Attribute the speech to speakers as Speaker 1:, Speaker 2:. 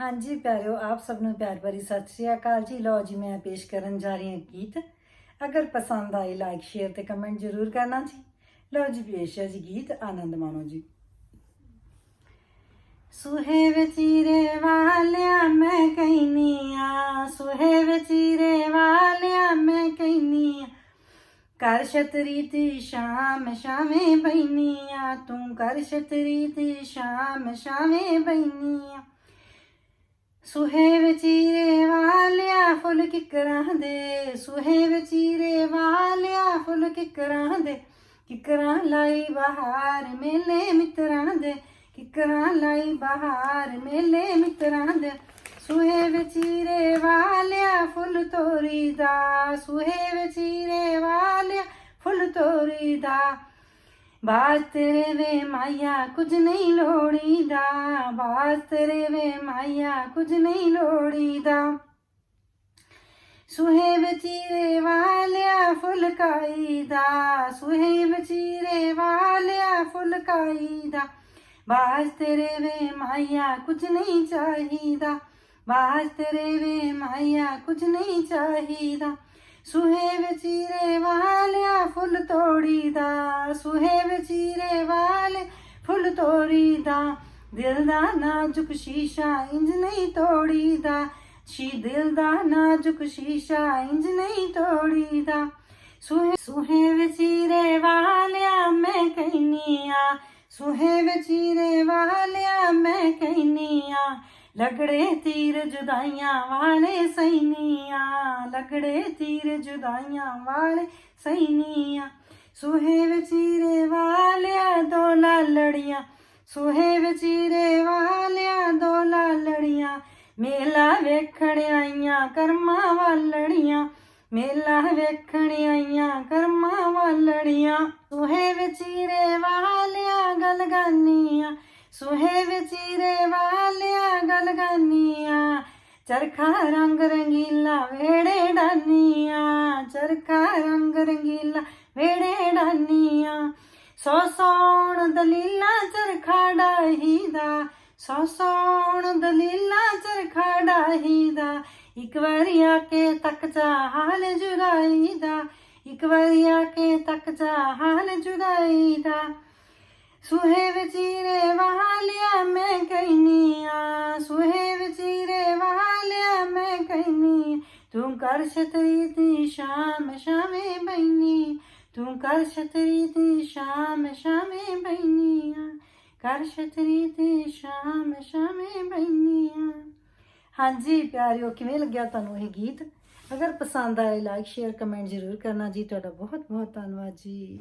Speaker 1: ਹਾਂਜੀ ਪਿਆਰਿਓ, ਆਪ ਸਭ ਨੂੰ ਪਿਆਰ ਭਰੀ ਸਤਿ ਸ਼੍ਰੀ ਅਕਾਲ ਜੀ। ਲਓ ਜੀ, ਮੈਂ ਪੇਸ਼ ਕਰਨ ਜਾ ਰਹੀ ਹਾਂ ਗੀਤ। ਅਗਰ ਪਸੰਦ ਆਏ ਲਾਈਕ ਸ਼ੇਅਰ ਤੇ ਕਮੈਂਟ ਜ਼ਰੂਰ ਕਰਨਾ ਜੀ। ਲਓ ਜੀ, ਪੇਸ਼ ਹੈ ਜੀ ਗੀਤ, ਆਨੰਦ ਮਾਣੋ ਜੀ। ਸੁਹੇ ਵਚੀਰੇ ਵਾਲਿਆ, ਮੈਂ ਕਹਿਨੀਆ ਸੁਹੇ ਵਚੀਰੇ ਵਾਲਿਆ, ਮੈਂ ਕਹਿਨੀਆ ਕਰ ਛਤਰੀ ਤੇ ਸ਼ਾਮ ਸ਼ਾਮੇ ਬੈਨੀਆ ਤੂੰ ਕਰ ਛਤਰੀ ਤੇ ਸ਼ਾਮ ਸ਼ਾਮੇ ਬੈਨੀਆ ਸੁਹੇ ਵਚੀਰੇ ਵਾਲਿਆ ਫੁੱਲ ਕਿਕਰਾਂ ਦੇ। ਸੁਹੇ ਵਚੀਰੇ ਵਾਲਿਆ ਫੁੱਲ ਕਿਕਰਾਂ ਦੇ। ਕਿਕਰਾਂ ਲਾਈ ਬਹਾਰ ਮੇਲੇ ਮਿੱਤਰਾਂ ਦੇ। ਕਿਕਰਾਂ ਲਾਈ ਬਹਾਰ ਮੇਲੇ ਮਿੱਤਰਾਂ ਦੇ। ਸੁਹੇ ਵਚੀਰੇ ਵਾਲਿਆ ਫੁੱਲ ਤੋਰੀ ਦਾ ਸੁਹੇ ਵਚੀਰੇ ਵਾਲਿਆ ਫੁੱਲ ਤੋਰੀ ਦਾ ਬਾਸ ਤੇਰੇ ਵੇ ਮਾਇਆ ਕੁਝ ਨਹੀਂ ਲੋੜੀਦਾ। ਬਾਸ ਤੇਰੇ ਵੇ ਮਾਇਆ ਕੁਝ ਨਹੀਂ ਲੋੜੀਦਾ। ਸੁਹੇ ਵਚੀਰੇ ਵਾਲਿਆ ਫੁਲਕਾਈ ਦਾ ਸੁਹੇ ਵਚੀਰੇ ਵਾਲਿਆ ਫੁਲਕਾਈ ਦਾ ਬਾਸ ਤੇਰੇ ਵੇ ਮਾਇਆ ਕੁਝ ਨਹੀਂ ਚਾਹੀਦਾ। ਬਾਸ ਤੇਰੇ ਵੇ ਮਾਇਆ ਕੁਝ ਨਹੀਂ ਚਾਹੀਦਾ। ਸੁਹੇ ਵਚੀਰੇ ਵਾਲਿਆ ਫੁੱਲ ਤੋੜੀ ਦਾ ਸੁਹੇ ਵਚੀਰੇ ਵਾਲੇ ਫੁੱਲ ਤੋੜੀ ਦਾ ਦਿਲ ਦਾ ਨਾਜ਼ੁਕ ਸ਼ੀਸ਼ਾ ਇੰਜ ਨਹੀਂ ਤੋੜੀ ਦਾ ਸ਼ੀ ਦਿਲ ਦਾ ਨਾਜ਼ੁਕ ਸ਼ੀਸ਼ਾ ਇੰਜ ਨਹੀਂ ਤੋੜੀਦਾ। ਸੁਹੇ ਸੁਹੇ ਵਚੀਰੇ ਵਾਲਿਆ ਮੈਂ ਕਹਿਨੀਆ ਸੁਹੇ ਵਚੀਰੇ ਵਾਲਿਆ ਮੈਂ ਕਹਿਨੀਆ ਲਗੜੇ ਤੀਰ ਜੁਦਾਈਆਂ ਵਾਲੇ ਸੈਨੀਆਂ ਲਗੜੇ ਤੀਰ ਜੁਦਾਈਆਂ ਵਾਲੇ ਸੈਨੀਆਂ ਸੁਹੇ ਵਚੀਰੇ ਵਾਲਿਆ ਦੋ ਲਾਲੜੀਆਂ ਸੁਹੇ ਵਚੀਰੇ ਵਾਲਿਆ ਦੋ ਲਾਲੜੀਆਂ ਮੇਲਾ ਵੇਖਣ ਆਈਆਂ ਕਰਮਾਂ ਵਾਲੜੀਆਂ, ਮੇਲਾ ਵੇਖਣ ਆਈਆਂ ਕਰਮਾਂ ਵਾਲੜੀਆਂ। ਸੁਹੇ ਵਚੀਰੇ ਵਾਲਿਆ ਗਲਗਾਨੀਆਂ, ਸੁਹੇ ਵਚੀਰੇ ਵਾਲਿਆ ਗਲ ਚਰਖਾ ਰੰਗ ਰੰਗੀਲਾ ਵੇੜੇ ਡਾਨੀਆਂ, ਚਰਖਾ ਰੰਗ ਰੰਗੀਲਾ ਵੇੜੇ ਡਾਨੀਆਂ। ਸੋ ਸੋਣ ਦਲੀਲਾ ਚਰਖਾ ਡਾਹੀਦਾ, ਸੋ ਸੋਣ ਦਲੀਲਾ ਚਰਖਾ ਡਾਹੀਦਾ। ਇੱਕ ਵਾਰੀ ਆ ਕੇ ਤੱਕ ਜਾ ਹਾਲ ਜੁਦਾਈ ਦਾ ਇੱਕ ਵਾਰੀ ਆ ਕੇ ਤੱਕ ਜਾ ਹਾਲ ਜੁਦਾਈ ਦਾ ਸੁਹੇ ਵਚੀਰੇ ਵਾਲਿਆ ਮੈਂ ਕਹਿਨੀਆ ਸੁਹੇ ਵਚੀਰੇ ਵਾਲਿਆ ਮੈਂ ਕਹਿਨੀ ਤੂੰ ਕਰ ਛਤਰੀ ਦੀ ਸ਼ਾਮ ਸ਼ਾਮੇ ਬੈਨੀ ਤੂੰ ਕਰ ਛਤਰੀ ਦੀ ਸ਼ਾਮ ਸ਼ਾਮੇ ਬੈਨੀਆ, ਕਰ ਛਤਰੀ ਦੀ ਸ਼ਾਮ ਸ਼ਾਮੇ ਬੈਨੀਆ। ਹਾਂਜੀ ਪਿਆਰਿਓ, ਕਿਵੇਂ ਲੱਗਿਆ ਤੁਹਾਨੂੰ ਇਹ ਗੀਤ? ਅਗਰ ਪਸੰਦ ਆਏ ਲਾਈਕ ਸ਼ੇਅਰ ਕਮੈਂਟ ਜ਼ਰੂਰ ਕਰਨਾ ਜੀ। ਤੁਹਾਡਾ ਬਹੁਤ ਬਹੁਤ ਧੰਨਵਾਦ ਜੀ।